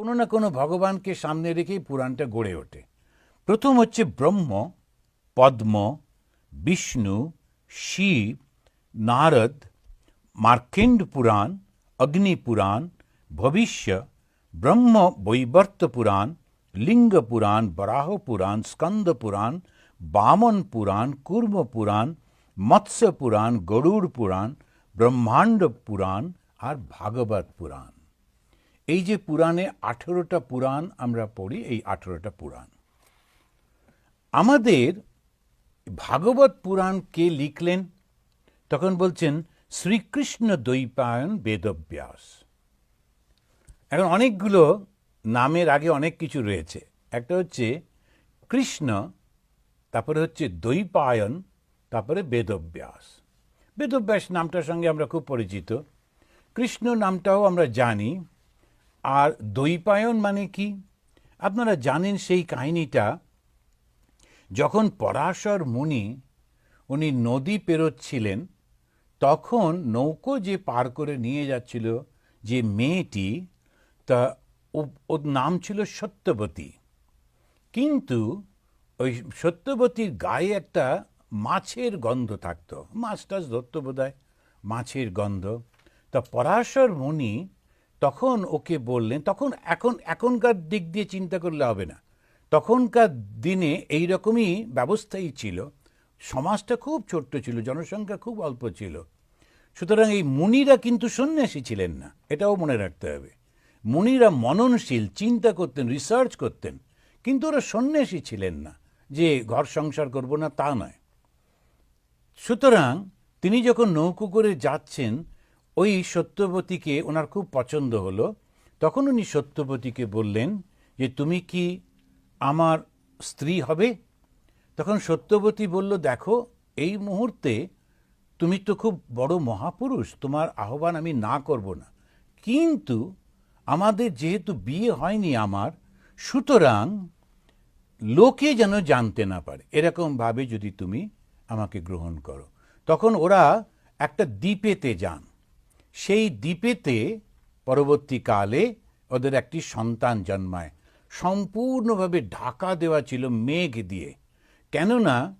কোনো না কোনো ভগবানকে সামনে রেখেই পুরাণটা গড়ে ওঠে। প্রথম হচ্ছে ব্রহ্ম, পদ্ম, বিষ্ণু, শিব, নারদ মার্কেন্ড পুরাণ, অগ্নি পুরাণ, ভবিষ্য, ব্রহ্ম বৈবর্ত পুরাণ, লিঙ্গ পুরাণ, বরাহ পুরাণ, স্কন্দ পুরাণ, বামন পুরাণ, কুর্ম পুরাণ, মৎস্য পুরাণ, গরুড় পুরাণ, ব্রহ্মাণ্ড পুরাণ আর ভাগবত পুরাণ। এই যে পুরাণে আঠেরোটা পুরাণ আমরা পড়ি, এই আঠেরোটা পুরাণ। আমাদের ভাগবত পুরাণ কে লিখলেন? তখন বলছেন, শ্রীকৃষ্ণ দ্বৈপায়ন বেদব্যাস। এখন অনেকগুলো নামের আগে অনেক কিছু রয়েছে। একটা হচ্ছে কৃষ্ণ, তারপরে হচ্ছে দ্বৈপায়ন, তারপরে বেদব্যাস। বেদব্যাস নামটার সঙ্গে আমরা খুব পরিচিত। কৃষ্ণ নামটাও আমরা জানি। আর দৈপায়ন মানে কি? আপনারা জানেন সেই কাহিনীটা? যখন পরাশর মুনি উনি নদী পেরোচ্ছিলেন, তখন নৌকো যে পার করে নিয়ে যাচ্ছিল যে মেয়েটি, তা ওর নাম ছিল সত্যবতী। কিন্তু ওই সত্যবতীর গায়ে একটা মাছের গন্ধ থাকতো। মাছ টাছ ধরতো বোধহয়, মাছের গন্ধ। তা পরাশর মুনি তখন ওকে বললেন, তখন এখন, এখনকার দিক দিয়ে চিন্তা করলে হবে না। তখনকার দিনে এই রকমই ব্যবস্থাই ছিল। সমাজটা খুব ছোট্ট ছিল, জনসংখ্যা খুব অল্প ছিল। সুতরাং এই মুনিরা কিন্তু সন্ন্যাসী ছিলেন না, এটাও মনে রাখতে হবে। মুনিরা মননশীল, চিন্তা করতেন রিসার্চ করতেন, কিন্তু ওরা সন্ন্যাসী ছিলেন না, যে ঘর সংসার করব না তা নয়। সুতরাং তিনি যখন নৌকো করে যাচ্ছেন ওই সত্যবতীকে ওনার খুব পছন্দ হলো। তখন উনি সত্যবতীকে বললেন যে, তুমি কি আমার স্ত্রী হবে? তখন সত্যবতী বলল, দেখো, এই মুহূর্তে তুমি তো খুব বড় মহাপুরুষ, তোমার আহ্বান আমি না করব না। কিন্তু আমাদের যেহেতু বিয়ে হয়নি আমার, সুতরাং লোকে যেন জানতে না পারে। এরকমভাবে যদি তুমি আমাকে গ্রহণ করো। তখন ওরা একটা দ্বীপেতে যান। সেই দ্বীপেতে পরবর্তীকালে ওদের একটি সন্তান জন্মায়। সম্পূর্ণভাবে ঢাকা দেওয়া ছিল মেঘ দিয়ে। কেননা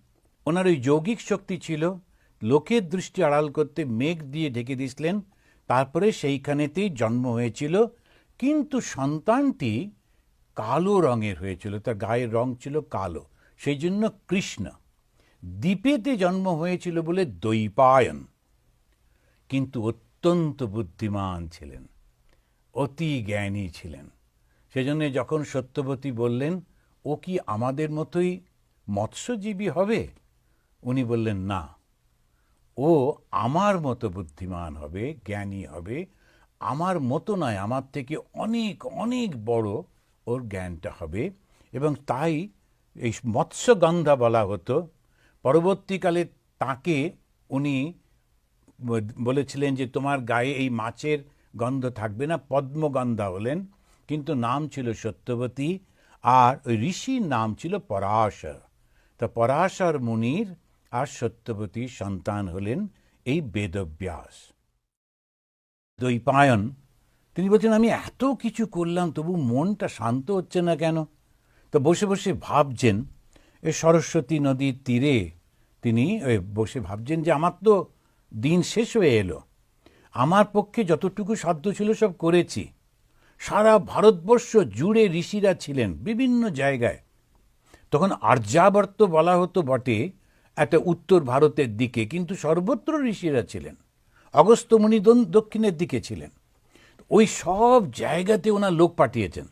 ওনার ওই যৌগিক শক্তি ছিল, লোকের দৃষ্টি আড়াল করতে মেঘ দিয়ে ঢেকে দিয়েছিলেন, তারপরে সেইখানেতেই জন্ম হয়েছিল। কিন্তু সন্তানটি কালো রঙের হয়েছিল, তার গায়ের রং ছিল কালো, সেই জন্য কৃষ্ণ। দ্বীপেতে জন্ম হয়েছিল বলে দৈপায়ন। কিন্তু অত্যন্ত বুদ্ধিমান ছিলেন, অতি জ্ঞানী ছিলেন। সেজন্য যখন সত্যবতী বললেন, ও কি আমাদের মতোই মৎস্যজীবী হবে? উনি বললেন, না। ও আমার মতো বুদ্ধিমান হবে, জ্ঞানী হবে, আমার মতো নয়, আমার থেকে অনেক অনেক বড় ওর জ্ঞানটা হবে। এবং তাই এই মৎস্যগন্ধা বলা হতো। পরবর্তীকালে তাকে উনি বলেছিলেন যে তোমার গায়ে এই মাছের গন্ধ থাকবে না, পদ্মগন্ধা হলেন, কিন্তু নাম ছিল সত্যবতী আর ওই ঋষির নাম ছিল পরাশর। তা পরাশর মুনির আর সত্যবতীর সন্তান হলেন এই বেদব্যাস। দৈপায়ন তিনি বলছেন, আমি এত কিছু করলাম, তবু মনটা শান্ত হচ্ছে না কেন? তো বসে বসে ভাবছেন এই সরস্বতী নদীর তীরে তিনি বসে ভাবছেন যে, আমার তো দিন শেষ হয়ে এলো। আমার পক্ষে যতটুকু সাধ্য ছিল সব করেছি। সারা ভারতবর্ষ জুড়ে ঋষিরা ছিলেন বিভিন্ন জায়গায়। তখন আর্যাবর্ত বলা হতো বটে একটা উত্তর ভারতের দিকে, কিন্তু সর্বত্র ঋষিরা ছিলেন। অগস্ত্যমণি দক্ষিণের দিকে ছিলেন। ওই সব জায়গাতে ওনার লোক পাঠিয়েছেন।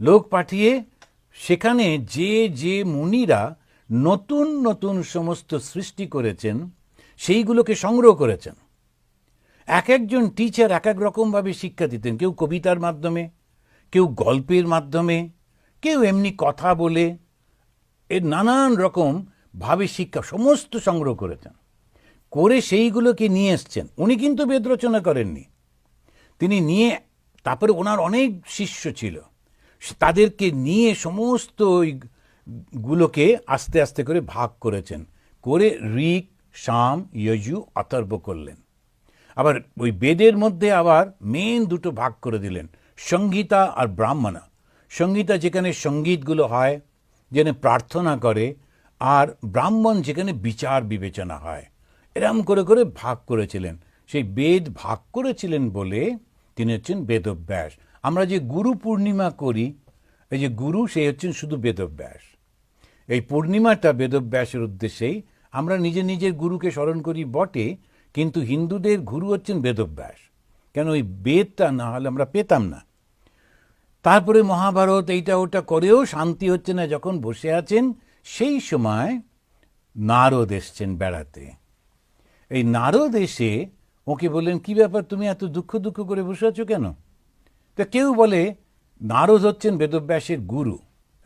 লোক পাঠিয়ে সেখানে যে যে মুনিরা নতুন নতুন সমস্ত সৃষ্টি করেছেন সেইগুলোকে সংগ্রহ করেছেন। এক একজন টিচার এক এক রকমভাবে শিক্ষা দিতেন। কেউ কবিতার মাধ্যমে, কেউ গল্পের মাধ্যমে, কেউ এমনি কথা বলে, এর নানান রকম ভাবে শিক্ষা সমস্ত সংগ্রহ করেছেন। করে সেইগুলোকে নিয়ে এসছেন। উনি কিন্তু বেদ রচনা করেননি। তিনি নিয়ে, তারপরে ওনার অনেক শিষ্য ছিল। তাদেরকে নিয়ে সমস্ত ওই গুলোকে আস্তে আস্তে করে ভাগ করেছেন। করে ঋক সাম ইয়জু অথর্ব করলেন। আবার ওই বেদের মধ্যে আবার মেন দুটো ভাগ করে দিলেন সংগীতা আর ব্রাহ্মণা। সংগীতা যেখানে সঙ্গীতগুলো হয়, যেখানে প্রার্থনা করে, আর ব্রাহ্মণ যেখানে বিচার বিবেচনা হয়। এরম করে করে ভাগ করেছিলেন। সেই বেদ ভাগ করেছিলেন বলে তিনি হচ্ছেন বেদব্যাস। আমরা যে গুরু পূর্ণিমা করি, এই যে গুরু সেই হচ্ছেন শুধু বেদব্যাস। এই পূর্ণিমাটা বেদব্যাসের উদ্দেশ্যেই আমরা নিজে নিজের গুরুকে স্মরণ করি বটে, কিন্তু হিন্দুদের গুরু হচ্ছেন বেদব্যাস। কেন ওই বেদটা না হলে আমরা পেতাম না? তারপরে মহাভারত এইটা ওটা করেও শান্তি হচ্ছে না যখন বসে আছেন, সেই সময় নারদ এসছেন বেড়াতে। এই নারদ এসে ওকে বললেন, কি ব্যাপার, তুমি এত দুঃখ দুঃখ করে বসে আছো কেন? তা কেউ বলে, নারদ হচ্ছেন বেদব্যাসের গুরু।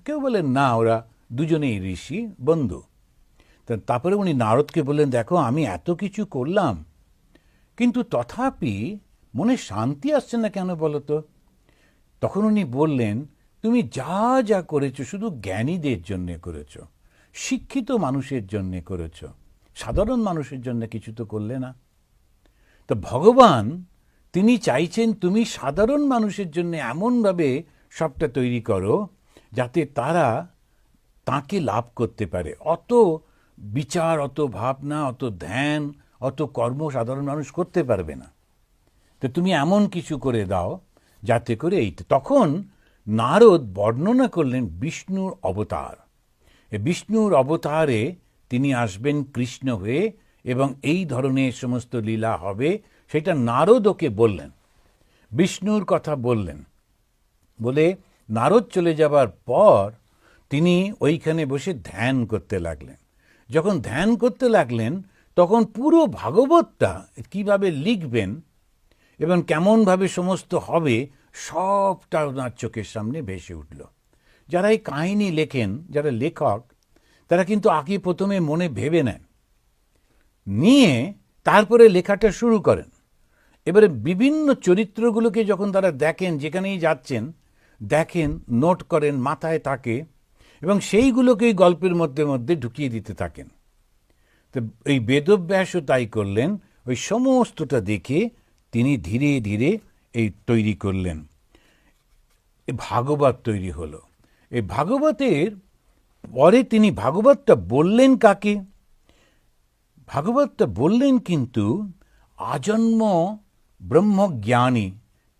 কেউ বলেন না, ওরা দুজনেই ঋষি, বন্ধু। তারপরে উনি নারদকে বললেন, দেখো, আমি এত কিছু করলাম, কিন্তু তথাপি মনে শান্তি আসছে না কেন বলো তো? তখন উনি বললেন, তুমি যা যা করেছ শুধু জ্ঞানীদের জন্যে করেছ, শিক্ষিত মানুষের জন্যে করেছ, সাধারণ মানুষের জন্য কিছু তো করলে না। তো ভগবান, তিনি চাইছেন তুমি সাধারণ মানুষের জন্য এমনভাবে সবটা তৈরি করো, যাতে তারা তাকে লাভ করতে পারে। অত বিচার, অত ভাবনা, অত ধ্যান, অত কর্ম সাধারণ মানুষ করতে পারবে না। তো তুমি এমন কিছু করে দাও যাতে করে এই তখন নারদ বর্ণনা করলেন বিষ্ণুর অবতার। বিষ্ণুর অবতারে তিনি আসবেন কৃষ্ণ হয়ে এবং এই ধরনের সমস্ত লীলা হবে, সেটা নারদ ওকে বললেন। বিষ্ণুর কথা বললেন। বলে, নারদ চলে যাবার পর তিনি ওইখানে বসে ধ্যান করতে লাগলেন। যখন ধ্যান করতে লাগলেন, তখন পুরো ভাগবতটা কীভাবে লিখবেন এবং কেমনভাবে সমস্ত হবে, সবটা ওনার চোখের সামনে ভেসে উঠল। যারা এই কাহিনী লেখেন, যারা লেখক, তারা কিন্তু আগে প্রথমে মনে ভেবে নেন। নিয়ে তারপরে লেখাটা শুরু করেন। এবারে বিভিন্ন চরিত্রগুলোকে যখন তারা দেখেন, যেখানেই যাচ্ছেন, দেখেন, নোট করেন, মাথায় থাকে এবং সেইগুলোকেই গল্পের মধ্যে মধ্যে ঢুকিয়ে দিতে থাকেন। তো এই বেদব্যাসও তাই করলেন, ওই সমস্তটা দেখে তিনি ধীরে ধীরে এই তৈরি করলেন। ভাগবত তৈরি হলো। এই ভাগবতের পরে তিনি ভাগবতটা বললেন কাকে? ভাগবতটা বললেন কিন্তু আজন্ম ব্রহ্মজ্ঞানী,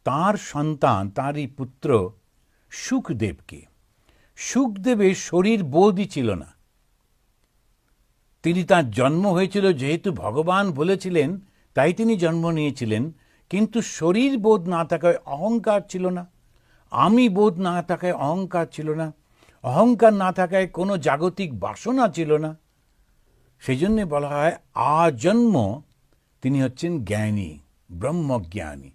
তার সন্তান, তারই পুত্র সুখদেবকে। সুখদেবের শরীর বোধই ছিল না। তিনি তার জন্ম হয়েছিল যেহেতু ভগবান বলেছিলেন, তাই তিনি জন্ম নিয়েছিলেন, কিন্তু শরীর বোধ না থাকায় অহংকার ছিল না, আমি বোধ না থাকায় অহংকার ছিল না, অহংকার না থাকায় কোনো জাগতিক বাসনা ছিল না। সেই জন্যে বলা হয়, আজন্ম তিনি হচ্ছেন জ্ঞানী, ব্রহ্মজ্ঞানী।